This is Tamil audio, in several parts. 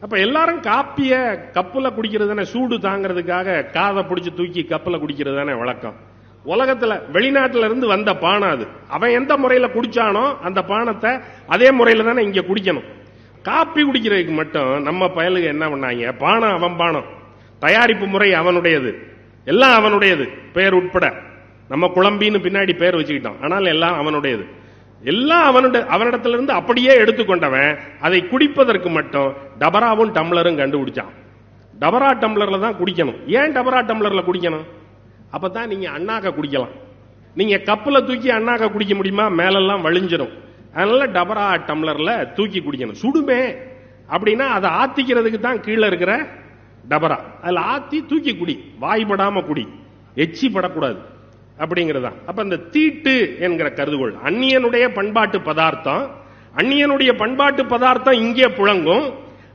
அப்ப எல்லாரும் காப்பிய கப்புல குடிக்கிறது தானே சூடு தாங்கிறதுக்காக காதை பிடிச்சி தூக்கி கப்புல குடிக்கிறது தானே வழக்கம். உலகத்துல வெளிநாட்டுல இருந்து வந்த பானம் அது. அவன் எந்த முறையில குடிச்சானோ அந்த பானத்தை அதே முறையில தானே இங்க குடிக்கணும். காப்பி குடிக்கிறதுக்கு மட்டும் நம்ம பயலுக்கு என்ன பண்ணாங்க? பானம் அவன் பானம். தயாரிப்பு முறை அவனுடையது. எல்லாம் அவனுடையது. பெயர் உட்பட. நம்ம குழம்பின்னு பின்னாடி பெயர் வச்சுக்கிட்டோம். ஆனால் எல்லாம் அவனுடையது. எல்லாம் அவனோட அவனிடத்துல இருந்து அப்படியே எடுத்துக்கொண்டவன். அதை குடிப்பதற்கு மட்டும் டபராவும் டம்ளரும் கண்டுபிடிச்சான். டபரா டம்ளர்ல தான் குடிக்கணும். ஏன் டபரா டம்ளர்ல குடிக்கணும்? அப்பதான் நீங்க அண்ணாக்க குடிக்கலாம். நீங்க கப்பில் தூக்கி அண்ணாக்க குடிக்க முடியுமா? மேலெல்லாம் வழிஞ்சிடும் அதனால டபரா டம்ளர்ல தூக்கி குடிக்கணும். சுடுமே. அப்படின்னா அதை ஆத்திக்கிறதுக்கு தான் கீழே இருக்கிற டபரா. அதுல ஆத்தி தூக்கி குடி. வாய்படாம குடி. எச்சி படக்கூடாது. அப்படிங்கிறதா. அப்ப இந்த தீட்டு என்கிற கருதுகோள் அந்நியனுடைய பண்பாட்டு பதார்த்தம் அந்நியனுடைய பண்பாட்டு பதார்த்தம் இங்கே புழங்கும்.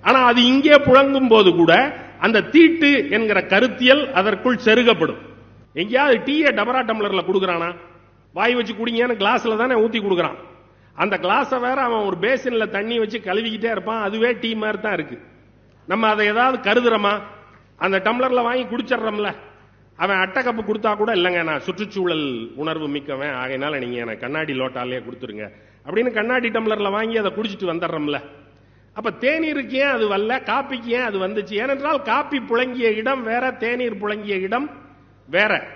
ஆனா அது இங்கே புழங்கும் போது கூட அந்த தீட்டு என்கிற கருத்தியல் அதற்குள் செருகப்படும். எங்கேயாவது டீயை டபரா டம்ளர்ல கொடுக்கறானா? வாய் வச்சு குடிங்கன்னு கிளாஸ்ல தானே ஊத்தி கொடுக்கறான். அந்த கிளாஸை வேற அவன் ஒரு பேசின்ல தண்ணி வச்சு கழுவிக்கிட்டே இருப்பான். அதுவே டீ மாதிரி தான் இருக்கு. நம்ம அதை ஏதாவது கருதுறோமா? அந்த டம்ளர்ல வாங்கி குடிச்சிடுறோம்ல. அவன் அட்டை கப்பு கொடுத்தா கூட இல்லைங்க நான் சுற்றுச்சூழல் உணர்வு மிக்கவன். ஆகையினால நீங்க எனக்கு கண்ணாடி லோட்டாலே கொடுத்துருங்க. அப்படின்னு கண்ணாடி டம்ளர்ல வாங்கி அதை குடிச்சிட்டு வந்துடுறோம்ல. அப்ப தேநீருக்கு ஏன் அது வரல? காப்பிக்கு ஏன் அது வந்துச்சு? ஏனென்றால் காப்பி புழங்கிய இடம் வேற தேநீர் புழங்கிய இடம் வேற.